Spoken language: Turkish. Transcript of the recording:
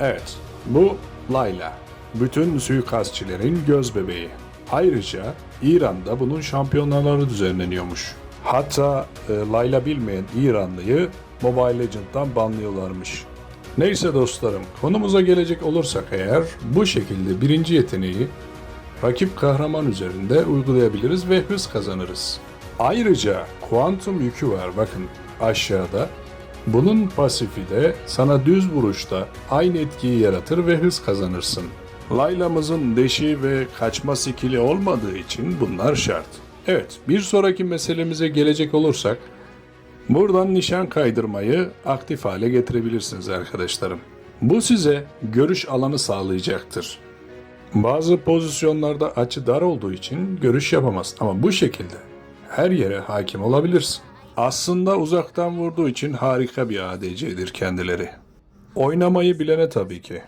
Evet, bu Layla. Bütün suikastçilerin göz bebeği. Ayrıca İran'da bunun şampiyonaları düzenleniyormuş. Hatta e, Layla bilmeyen İranlıyı Mobile Legends'dan banlıyorlarmış. Neyse dostlarım, konumuza gelecek olursak eğer bu şekilde birinci yeteneği rakip kahraman üzerinde uygulayabiliriz ve hız kazanırız. Ayrıca kuantum yükü var bakın aşağıda. Bunun pasifi de sana düz vuruşta aynı etkiyi yaratır ve hız kazanırsın. Layla'mızın deşi ve kaçma skili olmadığı için bunlar şart. Evet, bir sonraki meselemize gelecek olursak, buradan nişan kaydırmayı aktif hale getirebilirsiniz arkadaşlarım. Bu size görüş alanı sağlayacaktır. Bazı pozisyonlarda açı dar olduğu için görüş yapamaz ama bu şekilde her yere hakim olabilirsin. Aslında uzaktan vurduğu için harika bir ADC'dir kendileri. Oynamayı bilene tabii ki.